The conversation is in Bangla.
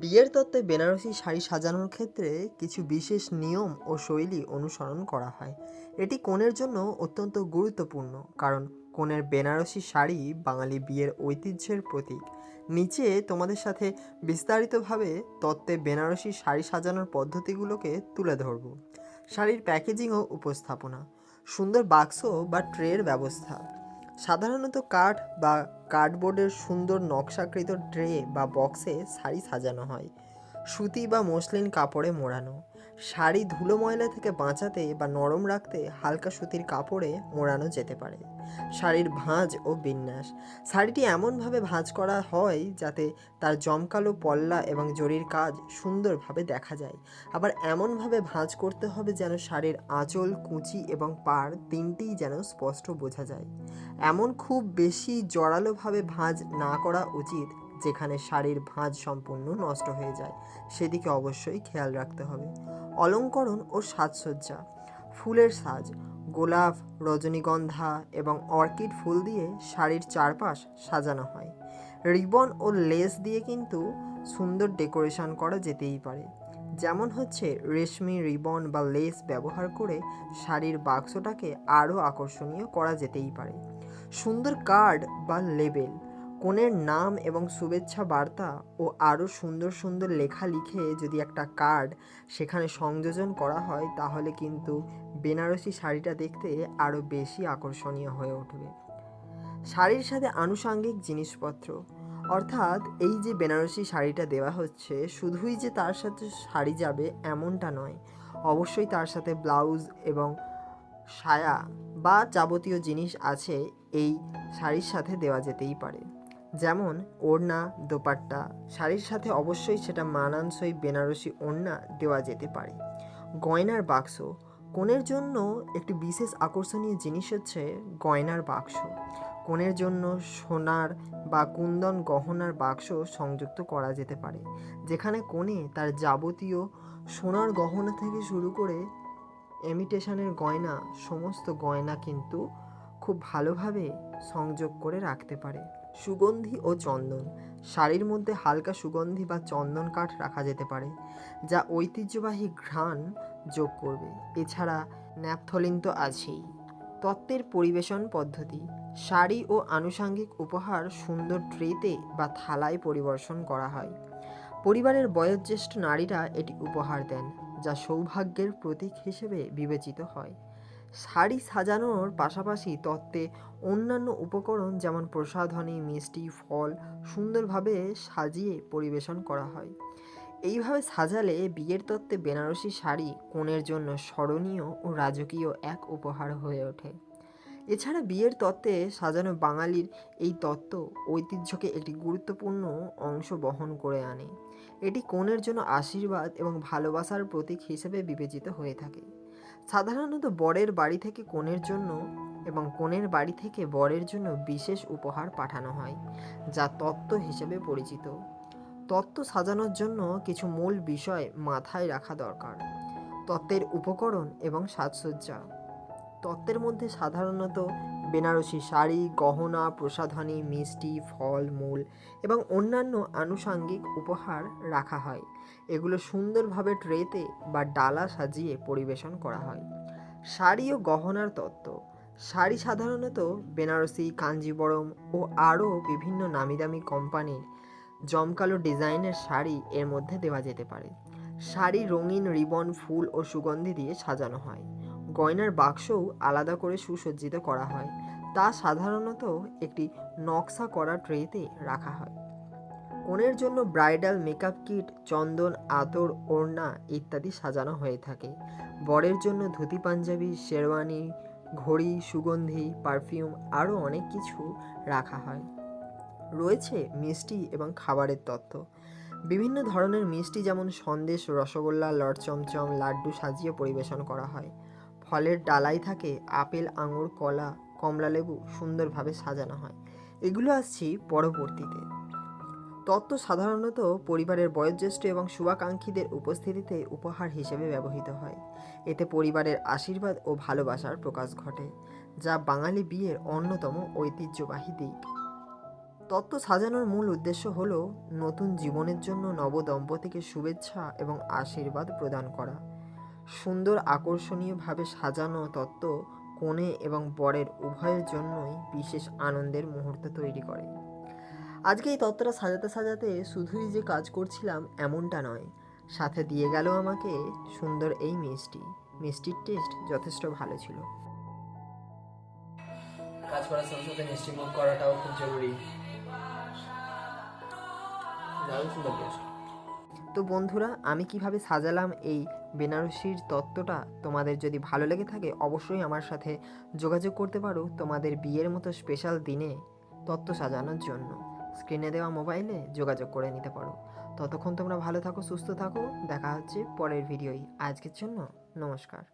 বিয়ের তত্ত্বে বেনারসি শাড়ি সাজানোর ক্ষেত্রে কিছু বিশেষ নিয়ম ও শৈলী অনুসরণ করা হয়। এটি কনের জন্য অত্যন্ত গুরুত্বপূর্ণ, কারণ কনের বেনারসি শাড়ি বাঙালি বিয়ের ঐতিহ্যের প্রতীক। নিচে তোমাদের সাথে বিস্তারিতভাবে তত্ত্বে বেনারসি শাড়ি সাজানোর পদ্ধতিগুলোকে তুলে ধরব। শাড়ির প্যাকেজিং ও উপস্থাপনা, সুন্দর বাক্স বা ট্রের ব্যবস্থা সাধারণত কাঠ বা কার্ডবোর্ডের সুন্দর নকশাকৃত ট্রে বা বক্সে শাড়ি সাজানো হয়, সুতি বা মসলিন কাপড়ে মোড়ানো। শাড়ি ধুলো ময়লা থেকে বাঁচাতে বা নরম রাখতে হালকা সুতির কাপড়ে মোড়ানো যেতে পারে। শাড়ির ভাঁজ ও বিন্যাস। শাড়িটি এমনভাবে ভাঁজ করা হয় যাতে তার জমকালো পল্লা এবং জরির কাজ সুন্দরভাবে দেখা যায়। আবার এমনভাবে ভাঁজ করতে হবে যেন শাড়ির আঁচল, কুঁচি এবং পাড় তিনটিই যেন স্পষ্ট বোঝা যায়। এমন খুব বেশি জোরালোভাবে ভাঁজ না করা উচিত যেখানে শাড়ির ভাঁজ সম্পূর্ণ নষ্ট হয়ে যায়, সেদিকে অবশ্যই খেয়াল রাখতে হবে। অলঙ্করণ ও সাজসজ্জা, ফুলের সাজ, গোলাপ, রজনীগন্ধা এবং অর্কিড ফুল দিয়ে শাড়ির চারপাশ সাজানো হয়। রিবন ও লেস দিয়ে কিন্তু সুন্দর ডেকোরেশন করা যেতেই পারে। যেমন হচ্ছে রেশমি রিবন বা লেস ব্যবহার করে শাড়ির বাক্সটাকে আরও আকর্ষণীয় করা যেতেই পারে। সুন্দর কার্ড বা লেবেল কনের নাম এবং শুভেচ্ছা বার্তা ও আরও সুন্দর সুন্দর লেখা লিখে যদি একটা কার্ড সেখানে সংযোজন করা হয়, তাহলে কিন্তু বেনারসি শাড়িটা দেখতে আরও বেশি আকর্ষণীয় হয়ে উঠবে। শাড়ির সাথে আনুষাঙ্গিক জিনিসপত্র, অর্থাৎ এই যে বেনারসি শাড়িটা দেওয়া হচ্ছে, শুধুই যে তার সাথে শাড়ি যাবে এমনটা নয়। অবশ্যই তার সাথে ব্লাউজ এবং সায়া বা যাবতীয় জিনিস আছে, এই শাড়ির সাথে দেওয়া যেতেই পারে। যেমন ওড়না, দোপাট্টা, শাড়ির সাথে অবশ্যই সেটা মানানসই বেনারসি ওড়না দেওয়া যেতে পারে। গয়নার বাক্স কনের জন্য একটি বিশেষ আকর্ষণীয় জিনিস হচ্ছে গয়নার বাক্স। কনের জন্য সোনার বা কুন্দন গহনার বাক্স সংযুক্ত করা যেতে পারে, যেখানে কোণে তার যাবতীয় সোনার গহনা থেকে শুরু করে এমিটেশনের গয়না, সমস্ত গয়না কিন্তু খুব ভালোভাবে সংযোগ করে রাখতে পারে। সুগন্ধি ও চন্দন। শাড়ির মধ্যে হালকা সুগন্ধি বা চন্দন কাঠ রাখা যেতে পারে, যা ঐতিহ্যবাহী ঘ্রাণ যোগ করবে। এছাড়া ন্যাপথলিন তো আছেই। তত্ত্বের পরিবেশন পদ্ধতি, শাড়ি ও আনুষাঙ্গিক উপহার সুন্দর ট্রেতে বা থালায় পরিবেশন করা হয়। পরিবারের বয়োজ্যেষ্ঠ নারীরা এটি উপহার দেন, যা সৌভাগ্যের প্রতীক হিসেবে বিবেচিত হয়। শাড়ি সাজানোর পাশাপাশি তত্ত্বে অন্যান্য উপকরণ যেমন প্রসাধনী, মিষ্টি, ফল সুন্দরভাবে সাজিয়ে পরিবেশন করা হয়। এইভাবে সাজালে বিয়ের তত্ত্বে বেনারসি শাড়ি কনের জন্য স্মরণীয় ও রাজকীয় এক উপহার হয়ে ওঠে। এছাড়া বিয়ের তত্ত্বে সাজানো বাঙালির এই তত্ত্ব ঐতিহ্যকে একটি গুরুত্বপূর্ণ অংশ বহন করে আনে। এটি কনের জন্য আশীর্বাদ এবং ভালোবাসার প্রতীক হিসেবে বিবেচিত হয়ে থাকে। সাধারণত বরের বাড়ি থেকে কনের জন্য এবং কনের বাড়ি থেকে বরের জন্য বিশেষ উপহার পাঠানো হয়, যা তত্ত্ব হিসেবে পরিচিত। তত্ত্ব সাজানোর জন্য কিছু মূল বিষয় মাথায় রাখা দরকার। তত্ত্বের উপকরণ এবং সাজসজ্জা। তত্ত্বের মধ্যে সাধারণত বেনারসি শাড়ি, গহনা, প্রসাধনী, মিষ্টি, ফল, মূল এবং অন্যান্য আনুষাঙ্গিক উপহার রাখা হয়। এগুলো সুন্দরভাবে ট্রেতে বা ডালা সাজিয়ে পরিবেশন করা হয়। শাড়ি ও গহনার তত্ত্ব। শাড়ি সাধারণত বেনারসি, কাঞ্জিবরম ও আরও বিভিন্ন নামি দামি কোম্পানির জমকালো ডিজাইনের শাড়ি এর মধ্যে দেওয়া যেতে পারে। শাড়ি রঙিন রিবন, ফুল ও সুগন্ধি দিয়ে সাজানো হয়। গয়নার বাক্সও আলাদা করে সুসজ্জিত করা হয়। তা সাধারণত একটি নকশা করা ট্রেতে রাখা হয়। কনের জন্য ব্রাইডাল মেকআপ কিট, চন্দন, আতর, ওড়না ইত্যাদি সাজানো হয়ে থাকে। বরের জন্য ধুতি পাঞ্জাবি, শেরওয়ানি, ঘড়ি, সুগন্ধি, পারফিউম আরও অনেক কিছু রাখা হয়। রয়েছে মিষ্টি এবং খাবারের তত্ত্ব। বিভিন্ন ধরনের মিষ্টি যেমন সন্দেশ, রসগোল্লা লট চমচম লাড্ডু সাজিয়ে পরিবেশন করা হয়। ফলের ডালাই থাকে, আপেল, আঙুর, কলা কমলালেবু সুন্দরভাবে সাজানো হয়। এগুলো আসছি পরবর্তীতে। তত্ত্ব সাধারণত পরিবারের বয়োজ্যেষ্ঠ এবং শুভাকাঙ্ক্ষীদের উপস্থিতিতে উপহার হিসেবে ব্যবহৃত হয়। এতে পরিবারের আশীর্বাদ ও ভালোবাসার প্রকাশ ঘটে, যা বাঙালি বিয়ের অন্যতম ঐতিহ্যবাহী দিক। তত্ত্ব সাজানোর মূল উদ্দেশ্য হলো নতুন জীবনের জন্য নবদম্পতিকে শুভেচ্ছা এবং আশীর্বাদ প্রদান করা। সুন্দর আকর্ষণীয়ভাবে সাজানো তত্ত্ব কনে এবং বরের উভয়ের জন্যই বিশেষ আনন্দের মুহূর্ত তৈরি করে। আজকে এই তত্ত্বটা সাজাতে সাজাতে শুধুই যে কাজ করছিলাম এমনটা নয়, সাথে দিয়ে গেল আমাকে সুন্দর এই মিষ্টি মিষ্টির টেস্ট যথেষ্ট ভালো ছিল। কাজ করার সাথে সাথে মিষ্টি মুখ করাটাও খুব জরুরি। দারুণ সুন্দর টেস্ট তো বন্ধুরা, আমি কীভাবে সাজালাম এই বেনারসির তত্ত্বটা? তোমাদের যদি ভালো লেগে থাকে, অবশ্যই আমার সাথে যোগাযোগ করতে পারো তোমাদের বিয়ের মতো স্পেশাল দিনে তত্ত্ব সাজানোর জন্য। স্ক্রিনে দেওয়া মোবাইলে যোগাযোগ করে নিতে পারো। ততক্ষণ তোমরা ভালো থাকো, সুস্থ থাকো। দেখা হচ্ছে পরের ভিডিওই আজকের জন্য নমস্কার।